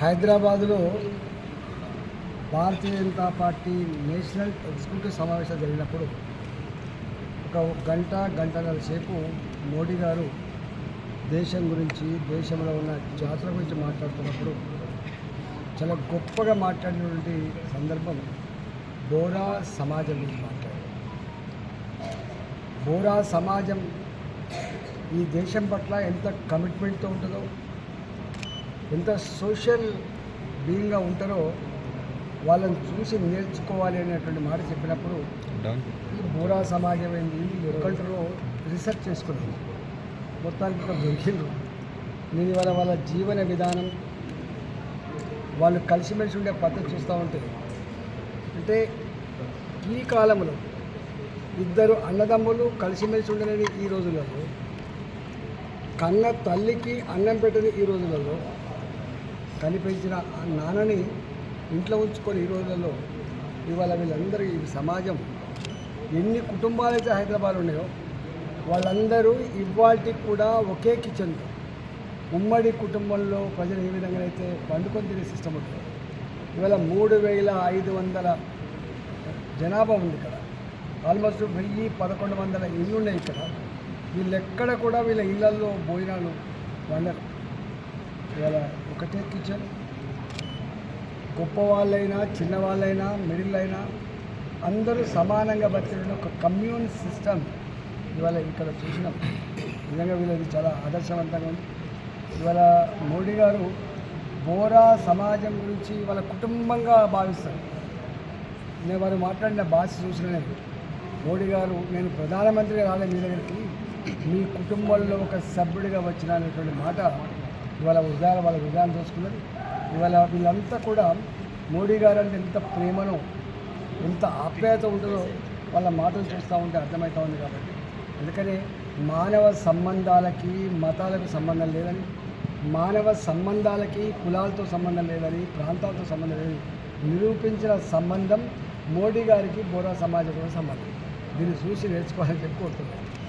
హైదరాబాదులో Bharatiya Janata party national executive సమావేశం జరిగినప్పుడు ఒక గంట గంటన్నర సేపు మోడీ గారు దేశం గురించి దేశంలో ఉన్న జాతర గురించి మాట్లాడుతున్నప్పుడు చాలా గొప్పగా మాట్లాడినటువంటి సందర్భం బోరా సమాజం గురించి మాట్లాడారు. బోరా సమాజం ఈ దేశం పట్ల ఎంత కమిట్మెంట్తో ఉంటుందో ఎంత సోషల్ బీయింగ్గా ఉంటారో వాళ్ళని చూసి నేర్చుకోవాలి అనేటువంటి మాట చెప్పినప్పుడు ఈ బోరా సమాజం ఏంది? ఎక్కడంటారో రీసెర్చ్ చేసుకున్నాను మొత్తానికి ఒక దొరికిండ్రు. నేను ఇవాళ వాళ్ళ జీవన విధానం వాళ్ళు కలిసిమెలిసి ఉండే పద్ధతి చూస్తూ ఉంటే అంటే ఈ కాలంలో ఇద్దరు అన్నదమ్ములు కలిసిమెలిసి ఉండలేని ఈ రోజులలో కన్న తల్లికి అన్నం పెట్టని ఈ రోజులలో కనిపించిన ఆ నాన్నని ఇంట్లో ఉంచుకొని ఈ రోజులలో ఇవాళ వీళ్ళందరూ ఈ సమాజం ఎన్ని కుటుంబాలైతే హైదరాబాద్ ఉన్నాయో వాళ్ళందరూ ఇవాళకి కూడా ఒకే కిచెన్ ఉమ్మడి కుటుంబంలో ప్రజలు ఏ విధంగా అయితే వండుకొని తినే సిస్టమ్ ఉంటుంది ఇవాళ మూడు వేల ఐదు వందల జనాభా ఉంది ఇక్కడ. ఆల్మోస్ట్ వెయ్యి పదకొండు వందల ఇళ్ళు ఉన్నాయి ఇక్కడ. వీళ్ళెక్కడ కూడా వీళ్ళ ఇళ్ళల్లో భోజనాలు వండరు. ఇవాళ ఒకటే కిచెన్ గొప్ప వాళ్ళైనా చిన్నవాళ్ళైనా మిడిల్ అయినా అందరూ సమానంగా బతికిన ఒక కమ్యూన్ సిస్టమ్ ఇవాళ ఇక్కడ చూసినాం. నిజంగా వీళ్ళది చాలా ఆదర్శవంతంగా ఉంది. ఇవాళ మోడీ గారు బోరా సమాజం గురించి వాళ్ళ కుటుంబంగా భావిస్తారు. నేను వారు మాట్లాడిన భాష చూసిన మోడీ గారు నేను ప్రధానమంత్రిగా రాలే మీ దగ్గరికి. మీ కుటుంబంలో ఒక సభ్యుడిగా వచ్చిన అనేటువంటి మాట ఇవాళ ఉదాహరణ వాళ్ళ విధానం చూసుకున్నది ఇవాళ వీళ్ళంతా కూడా మోడీ గారు అంటే ఎంత ప్రేమను ఎంత ఆప్యాయత ఉంటుందో వాళ్ళ మాటలు చూస్తూ ఉంటే అర్థమవుతూ ఉంది కాబట్టి. అందుకని మానవ సంబంధాలకి మతాలకు సంబంధం లేదని మానవ సంబంధాలకి కులాలతో సంబంధం లేదని ప్రాంతాలతో సంబంధం లేదని నిరూపించిన సంబంధం మోడీ గారికి బోరా సమాజంతో సంబంధం. దీన్ని చూసి నేర్చుకోవాలని చెప్పి కోరుతున్నాను.